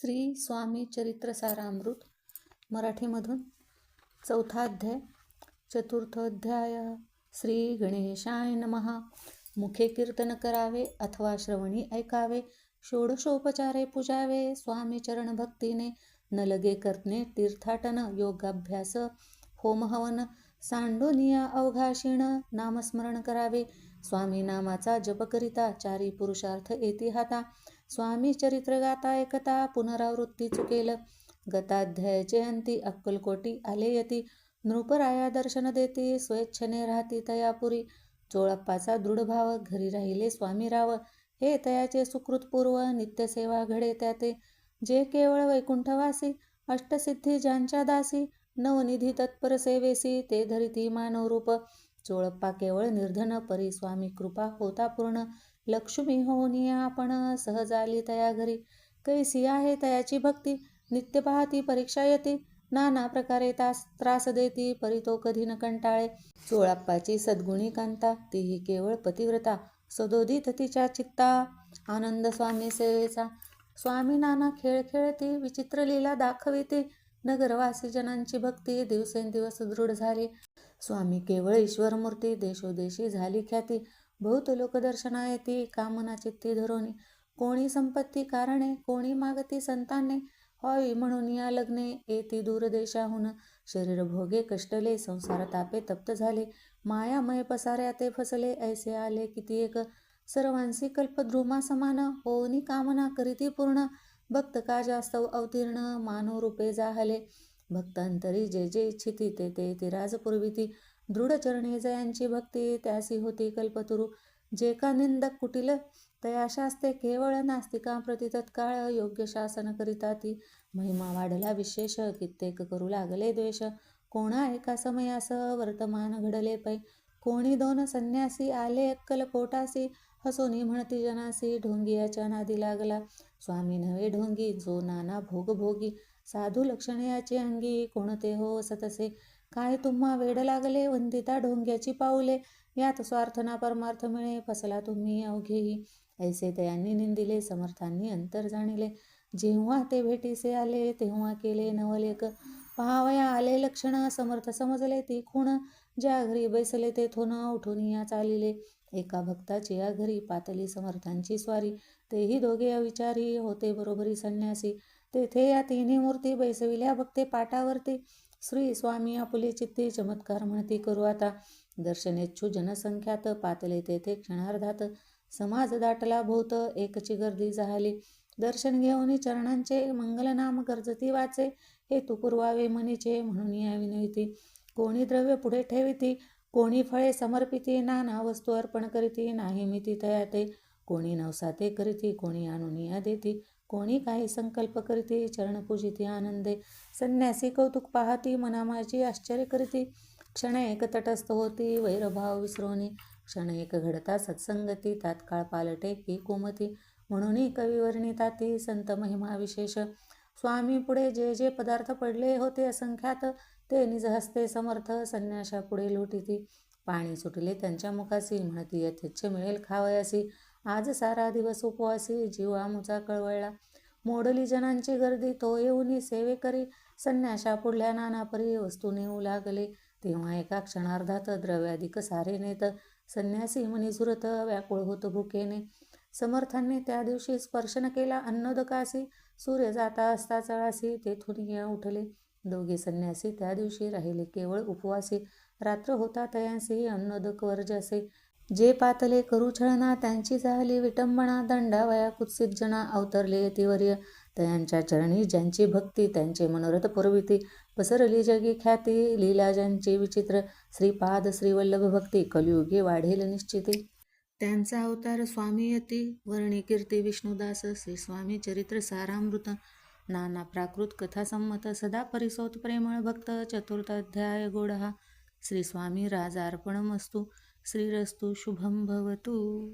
श्री स्वामी चरित्रसारामृत मराठीमधून चौथा अध्याय चतुर्थोध्याय. श्री गणेशाय नमहा मुखे कीर्तन करावे अथवा श्रवणी ऐकावे षोडशोपचारे पूजावे स्वामी चरण भक्तीने न लगे करणे तीर्थाटन योगाभ्यास होमहवन सांडोनिया अवघाशीण नामस्मरण करावे स्वामी नामाचा जप करिता चारी पुरुषार्थ येती हाता. स्वामी चरित्र गाता ऐकता पुनरावृत्ती चुकेल. गताध्यायाचे अंती अक्कलकोटी आले यती. नृपराया दर्शन देती स्वेच्छेने राहती तयापुरी. चोळप्पाचा दृढ भाव घरी राहिले स्वामी राव. हे तयाचे सुकृतपूर्व नित्यसेवा घडे त्याते. जे केवळ वैकुंठवासी अष्टसिद्धी ज्यांच्या दासी नवनिधी तत्पर सेवेसी ते धरिती मानवरूप. चोळप्पा केवळ निर्धन परी स्वामी कृपा होता पूर्ण. लक्ष्मी होनी आपण सहज आली तया घरी. कैसी आहे तयाची भक्ती? नित्य पाहती परीक्षा येते. नाना प्रकारे तास त्रास देती परी तो कधी न कंटाळे. चोळाप्पाची सद्गुणी कांता तीही केवळ पतिव्रता. सदोदित तिच्या चित्ता आनंद स्वामी सेवेचा. स्वामी नाना खेळ खेळती विचित्र लीला दाखविते. नगरवासीजनांची भक्ती दिवसेंदिवस दृढ झाली. स्वामी केवळ ईश्वरमूर्ती देशोदेशी झाली ख्याती. बहुत लोकदर्शना येती कामना चित्ती धरोनी. कोणी संपत्ती कारणे कोणी मागती संताने. होय म्हणून या लग्ने येती दूरदेशाहून शरीर भोगे कष्टले संसार तापे तप्त झाले. मायामय पसाऱ्या ते फसले ऐसे आले किती एक. सर्वांसी कल्पद्रुमा समान होनी कामना करीती पूर्ण. भक्त का जास्त अवतीर्ण? मानो रूपे जाहले. भक्तांतरी जे जे इच्छिती ते ते तिराजपूर्वी ती दृढचरणी जयांची भक्ती त्यासी होती कल्पतुरु. जे का निंदक कुटिल तया शास्ते केवळ नास्तिका प्रति तत्काळ योग्य शासन करिता ती. महिमा वाढला विशेष कित्येक करू लागले द्वेष. कोणा एका समयास वर्तमान घडले पै. कोणी दोन संन्यासी आले अक्कल कोटासी हसोनी म्हणती जनासी ढोंगियाच्या नादी लागला. स्वामी नव्हे ढोंगी जो नाना भोग भोगी. साधू लक्षणयाची अंगी कोणते हो सतसे काय तुम्हा वेड लागले वंदिता ढोंग्याची पाऊले. यात स्वार्थ ना परमार्थ मिळे फसला तुम्ही अवघेही. ऐसे दयांनी निंदिले समर्थांनी अंतर जाणिले. जेव्हा ते भेटीसे आले तेव्हा केले नवलेख. पहावया आले लक्षण समर्थ समजले ती खूण. ज्या घरी बैसले तेथून उठून या चालिले. एका भक्ताची या घरी पातली समर्थांची स्वारी. तेही दोघे अविचारी होते बरोबरी संन्यासी. तेथे या तिन्ही मूर्ती बैसविल्या भक्ते पाटावरती. श्री स्वामी आपुले चित्ते चमत्कार म्हणती करू आता. दर्शनेच्छू जनसंख्यात पातले तेथे क्षणार्धात. समाज दाटला भोवत एकची गर्दी झाली दर्शन घेऊन चरणांचे मंगलनाम गरजती वाचे. हे तू पुरवावे मनीचे म्हणून या विनविती कोणी द्रव्य पुढे ठेविती कोणी फळे समर्पिती नाना वस्तू अर्पण करीती नाही मिती तयाते कोणी नवसाते करीती कोणी अनुनिया देती कोणी काही संकल्प करीती चरणपूजिती आनंदे. संन्यासी कौतुक पाहती मनामाची आश्चर्य करीती. क्षण एक तटस्थ होती वैरभाव विसरोनी. क्षण एक घडता सत्संगती तात्काळ पालटे की कुमती. म्हणून कवी वर्णिताती संत महिमा विशेष. स्वामी पुढे जे जे पदार्थ पडले होते असंख्यात ते निजहस्ते समर्थ संन्याशा पुढे लोटीती. पाणी सुटले त्यांच्या मुखासी म्हणती यथेच्छ मिळेल खावयासी. आज सारा दिवस उपवासी. जीव आमुचा कळवळला. मोडली जनांची गर्दी. तो येऊनी सेवे करी. संन्याशा पुढल्या नानापरी वस्तू नेऊ लागले. तेव्हा एका क्षणार्धात द्रव्याधिक सारे नेत संन्यासी मनी झुरत व्याकुळ होत भुकेने. समर्थांनी त्या दिवशी स्पर्शन केला. अन्नदकासी. सूर्य जाता असता चळासी. तेथून उठले. दोघे संन्यासी त्या दिवशी राहिले. केवळ उपवासी रात्र होता तयांसी अन्नदक वर्जसे. जे पातले करू छळना त्यांची झाली विटंबना दंडावया कुत्सित जना अवतरले यतिवर्य तयांच्या चरणी ज्यांची भक्ती त्यांचे मनोरथ पुरविती. पसरली जगी ख्याती लीला ज्यांची विचित्र. श्रीपाद श्रीवल्लभ भक्ती कलियुगे वाढेल निश्चिती. त्यांचा अवतार स्वामी यती वर्णी कीर्ती विष्णुदास श्री स्वामी चरित्र सारामृत. नाना प्राकृत कथासंमत सदा परिसोत प्रेमळ भक्त चतुर्थाध्याय गोडहा. श्री स्वामी राजार्पणमस्तु. श्रीरस्तु शुभं भवतु.